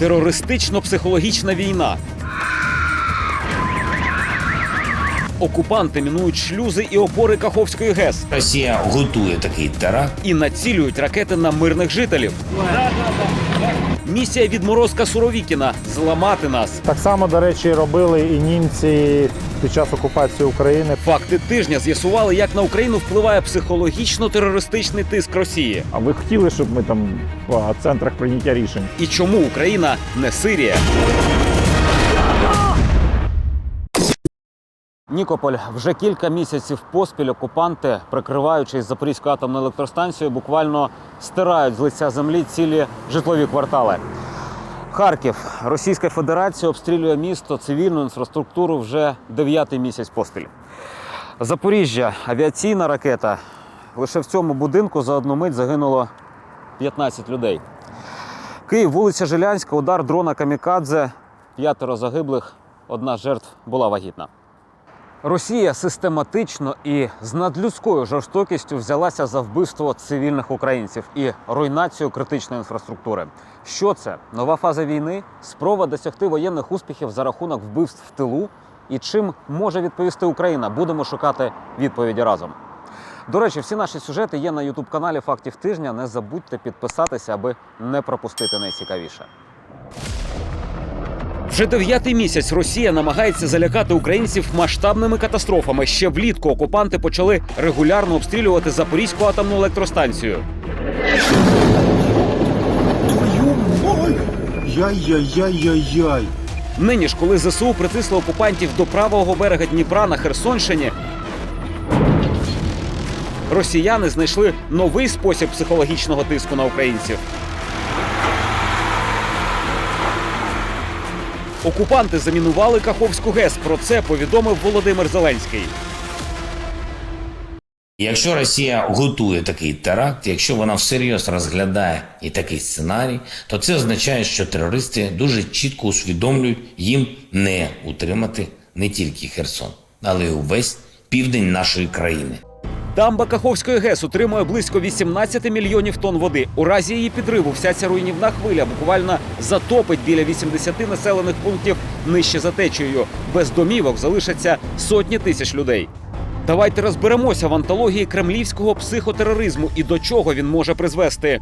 Терористично-психологічна війна. Окупанти мінують шлюзи і опори Каховської ГЕС Росія готує такий теракт. і націлюють ракети на мирних жителів. Місія відморозка Суровікіна зламати нас. Так само, до речі, робили і німці під час окупації України. Факти тижня з'ясували, як на Україну впливає психологічно-терористичний тиск Росії, А ви хотіли, щоб ми там в центрах прийняття рішень? і чому Україна не Сирія. Нікополь вже кілька місяців поспіль окупанти, прикриваючись Запорізькою атомною електростанцією, буквально стирають з лиця землі цілі житлові квартали. Харків, Російська Федерація обстрілює місто, цивільну інфраструктуру вже дев'ятий місяць поспіль. Запоріжжя, авіаційна ракета. Лише в цьому будинку за одну мить загинуло 15 людей. Київ, вулиця Жилянська, удар дрона Камікадзе, п'ятеро загиблих, одна жертв була вагітна. Росія систематично і з надлюдською жорстокістю взялася за вбивство цивільних українців і руйнацію критичної інфраструктури. Що це? Нова фаза війни? Спроба досягти воєнних успіхів за рахунок вбивств в тилу? І чим може відповісти Україна? Будемо шукати відповіді разом. До речі, всі наші сюжети є на ютуб-каналі Фактів тижня. Не забудьте підписатися, аби не пропустити найцікавіше. Вже дев'ятий місяць Росія намагається залякати українців масштабними катастрофами. Ще влітку окупанти почали регулярно обстрілювати Запорізьку атомну електростанцію. Яй-яй-яй-яй-яй! Нині ж, коли ЗСУ притисло окупантів до правого берега Дніпра на Херсонщині, росіяни знайшли новий спосіб психологічного тиску на українців. Окупанти замінували Каховську ГЕС. Про це повідомив Володимир Зеленський. Якщо Росія готує такий теракт, якщо вона всерйоз розглядає і такий сценарій, то це означає, що терористи дуже чітко усвідомлюють їм не утримати не тільки Херсон, але й увесь південь нашої країни. Дамба Каховської ГЕС утримує близько 18 мільйонів тонн води. У разі її підриву вся ця руйнівна хвиля буквально затопить біля 80 населених пунктів нижче за течією. Без домівок залишаться сотні тисяч людей. Давайте розберемося в антології кремлівського психотероризму і до чого він може призвести.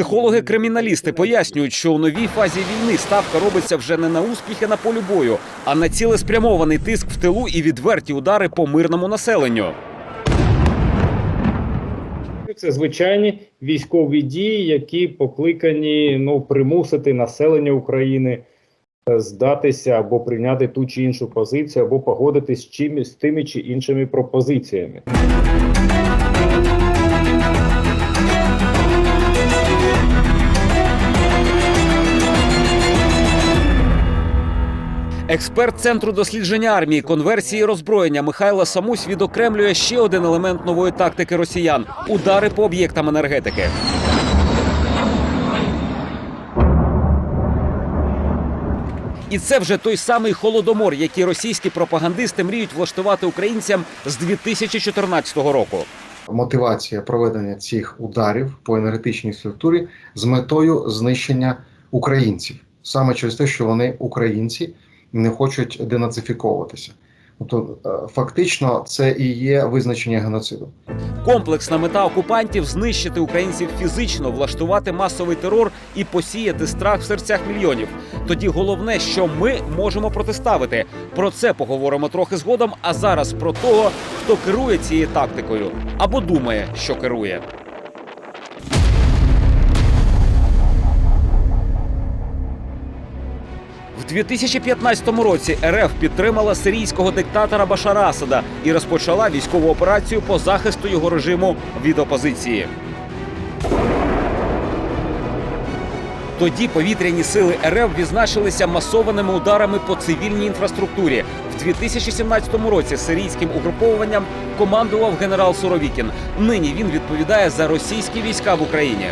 Психологи-криміналісти пояснюють, що у новій фазі війни ставка робиться вже не на успіхи на полі бою, а на цілеспрямований тиск в тилу і відверті удари по мирному населенню. Це звичайні військові дії, які покликані ну, примусити населення України е, здатися або прийняти ту чи іншу позицію, або погодитись з чимось з тими чи іншими пропозиціями. Експерт центру дослідження армії, конверсії роззброєння Михайло Самусь відокремлює ще один елемент нової тактики росіян удари по об'єктам енергетики. І це вже той самий холодомор, який російські пропагандисти мріють влаштувати українцям з 2014 року. мотивація проведення цих ударів по енергетичній структурі з метою знищення українців, саме через те, що вони українці не хочуть денацифіковуватися. Тобто, е, фактично, це і є визначення геноциду. Комплексна мета окупантів знищити українців фізично, влаштувати масовий терор і посіяти страх в серцях мільйонів. Тоді головне, що ми можемо протиставити. Про це поговоримо трохи згодом. А зараз про того, хто керує цією тактикою або думає, що керує. 2015 році РФ підтримала сирійського диктатора Башара Асада і розпочала військову операцію по захисту його режиму від опозиції. Тоді повітряні сили РФ відзначилися масованими ударами по цивільній інфраструктурі. В 2017 році сирійським угруповуванням командував генерал Суровікін. Нині він відповідає за російські війська в Україні.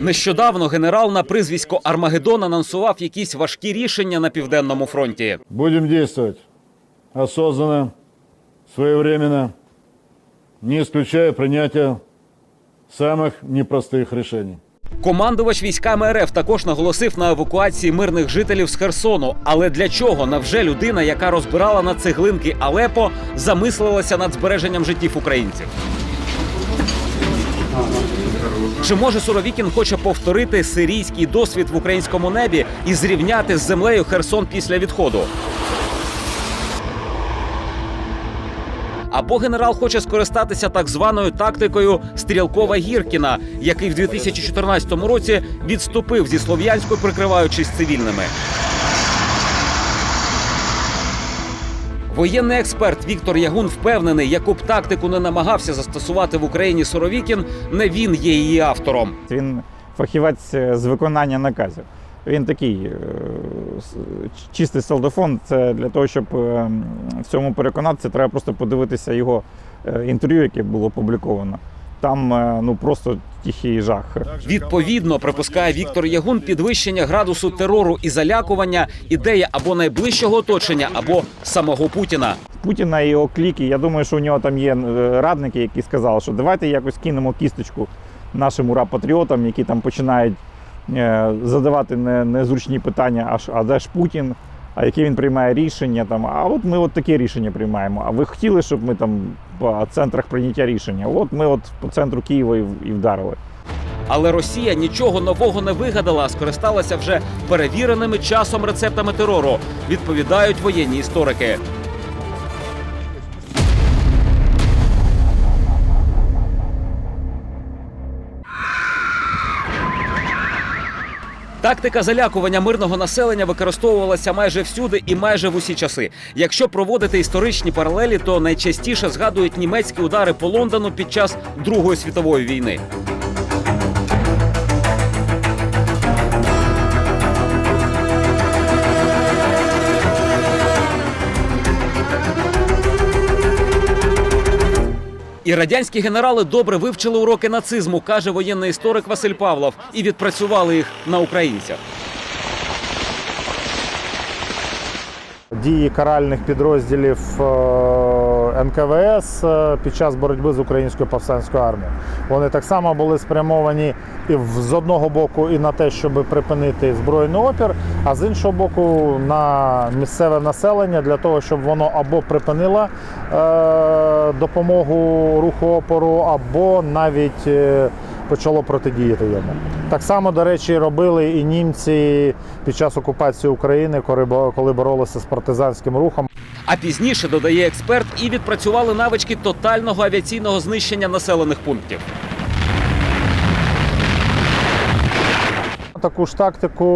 Нещодавно генерал на прізвисько Армагеддон анонсував якісь важкі рішення на південному фронті. Будем действовать осознанно, своевременно, не исключая принятия самых непростых решений. Командувач військами РФ також наголосив на евакуації мирних жителів з Херсону. Але для чого навже людина, яка розбирала на цеглинки Алепо, замислилася над збереженням життів українців? Чи може Суровікін хоче повторити сирійський досвід в українському небі і зрівняти з землею Херсон після відходу? Або генерал хоче скористатися так званою тактикою Стрілкова Гіркіна, який в 2014 році відступив зі Слов'янську, прикриваючись цивільними. Воєнний експерт Віктор Ягун впевнений, яку б тактику не намагався застосувати в Україні Соровікін, не він є її автором. Він фахівець е, з виконання наказів. Він такий е, чистий солдафон. Це для того, щоб е, в цьому переконатися, треба просто подивитися його інтерв'ю, яке було опубліковано. Там ну просто тихий жах. Відповідно, припускає Віктор Ягун, підвищення градусу терору і залякування ідея або найближчого оточення, або самого Путіна. Путіна і його кліки. Я думаю, що у нього там є е, радники, які сказали, що давайте якось кинемо кісточку нашим ура-патріотам, які там починають е, задавати не- незручні питання, а, ж- а де ж Путін, які він приймає рішення. Там, а от ми от таке рішення приймаємо. А ви хотіли, щоб ми там по центрах прийняття рішення? От ми от по центру Києва і, вдарили. Але Росія нічого нового не вигадала, скористалася вже перевіреними часом рецептами терору. Відповідають воєнні історики. Тактика залякування мирного населення використовувалася майже всюди і майже в усі часи. Якщо проводити історичні паралелі, то найчастіше згадують німецькі удари по Лондону під час Другої світової війни. І радянські генерали добре вивчили уроки нацизму, каже воєнний історик Василь Павлов, і відпрацювали їх на українцях. Дії каральних підрозділів е, НКВС е, під час боротьби з українською повстанською армією. Вони так само були спрямовані і з одного боку і на те, щоб припинити збройний опір, а з іншого боку на місцеве населення для того, щоб воно або припинило е, допомогу руху опору, або навіть почало протидіяти йому. Так само, до речі, робили і німці під час окупації України, коли боролися з партизанським рухом. А пізніше додає експерт і відпрацювали навички тотального авіаційного знищення населених пунктів. Таку ж тактику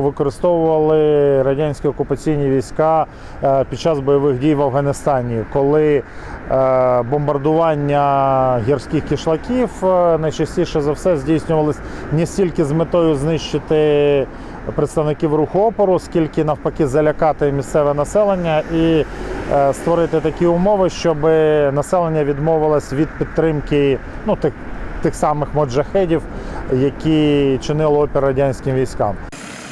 використовували радянські окупаційні війська е, під час бойових дій в Афганістані, коли е, бомбардування гірських кишлаків е, найчастіше за все здійснювалися не стільки з метою знищити представників руху опору, скільки навпаки залякати місцеве населення і створити такі умови, щоб населення відмовилось від підтримки ну, тих, тих самих моджахедів, які чинили опір радянським військам.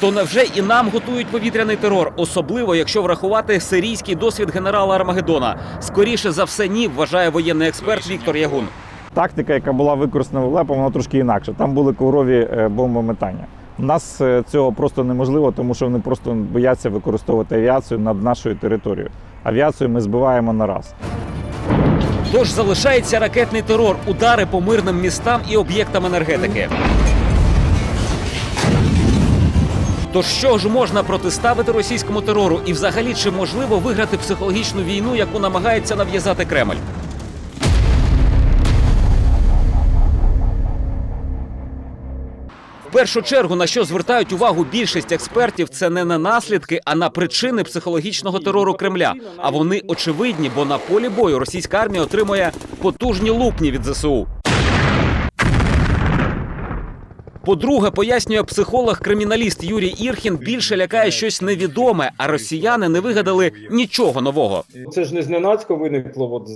То невже і нам готують повітряний терор, особливо якщо врахувати сирійський досвід генерала Армагеддона? Скоріше за все, ні, вважає воєнний експерт Віктор Ягун. Тактика, яка була використана в Лепо, вона трошки інакша. Там були коврові е, бомбометання. У нас е, цього просто неможливо, тому що вони просто бояться використовувати авіацію над нашою територією. Авіацію ми збиваємо на раз. Тож залишається ракетний терор, удари по мирним містам і об'єктам енергетики. Тож що ж можна протиставити російському терору, і взагалі чи можливо виграти психологічну війну, яку намагається нав'язати Кремль? В першу чергу на що звертають увагу більшість експертів, це не на наслідки, а на причини психологічного терору Кремля. А вони очевидні, бо на полі бою російська армія отримує потужні лупні від ЗСУ. По-друге, пояснює психолог-криміналіст Юрій Ірхін, більше лякає щось невідоме, а росіяни не вигадали нічого нового. Це ж не зненацько виникло. От,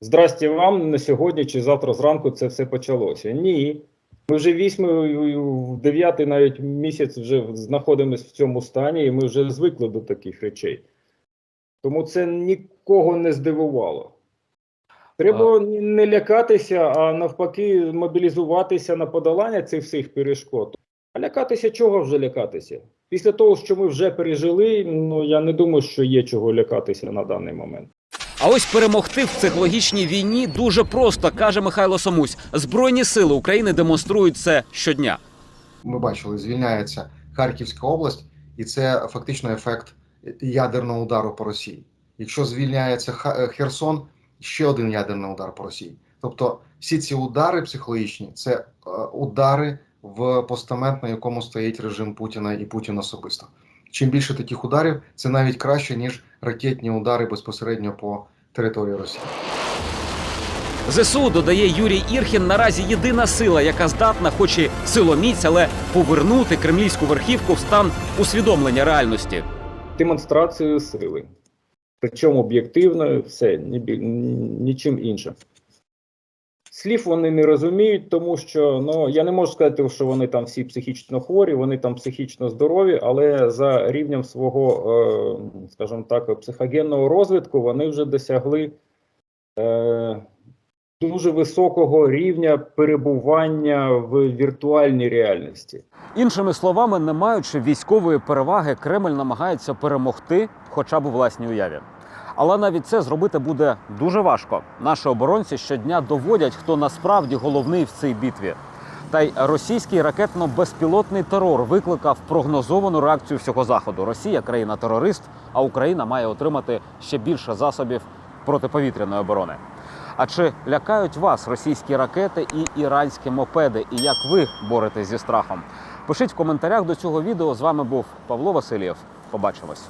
здрасті вам не сьогодні чи завтра зранку це все почалося. Ні. Ми вже вісьмий, дев'ятий навіть місяць вже знаходимося в цьому стані, і ми вже звикли до таких речей. Тому це нікого не здивувало. Треба не лякатися, а навпаки, мобілізуватися на подолання цих всіх перешкод. А лякатися чого вже лякатися? Після того, що ми вже пережили, ну я не думаю, що є чого лякатися на даний момент. А ось перемогти в психологічній війні дуже просто, каже Михайло Самусь. Збройні сили України демонструють це щодня. Ми бачили, звільняється Харківська область, і це фактично ефект ядерного удару по Росії. Якщо звільняється е, Херсон, ще один ядерний удар по Росії. Тобто всі ці удари психологічні це е, удари в постамент, на якому стоїть режим Путіна і Путін особисто. Чим більше таких ударів, це навіть краще ніж ракетні удари безпосередньо по території Росії. ЗСУ додає Юрій Ірхін наразі єдина сила, яка здатна, хоч і силоміць, але повернути кремлівську верхівку в стан усвідомлення реальності. Демонстрацією сили. Причому об'єктивно, все, ні, ні- нічим іншим. Слів вони не розуміють, тому що ну я не можу сказати, що вони там всі психічно хворі, вони там психічно здорові, але за рівнем свого, е, скажімо так, психогенного розвитку вони вже досягли е, дуже високого рівня перебування в віртуальній реальності. Іншими словами, не маючи військової переваги, Кремль намагається перемогти, хоча б у власній уяві. Але навіть це зробити буде дуже важко. Наші оборонці щодня доводять, хто насправді головний в цій битві. Та й російський ракетно-безпілотний терор викликав прогнозовану реакцію всього заходу. Росія країна-терорист, а Україна має отримати ще більше засобів протиповітряної оборони. А чи лякають вас російські ракети і іранські мопеди? І як ви боретесь зі страхом? Пишіть в коментарях до цього відео. З вами був Павло Васильєв. Побачимось.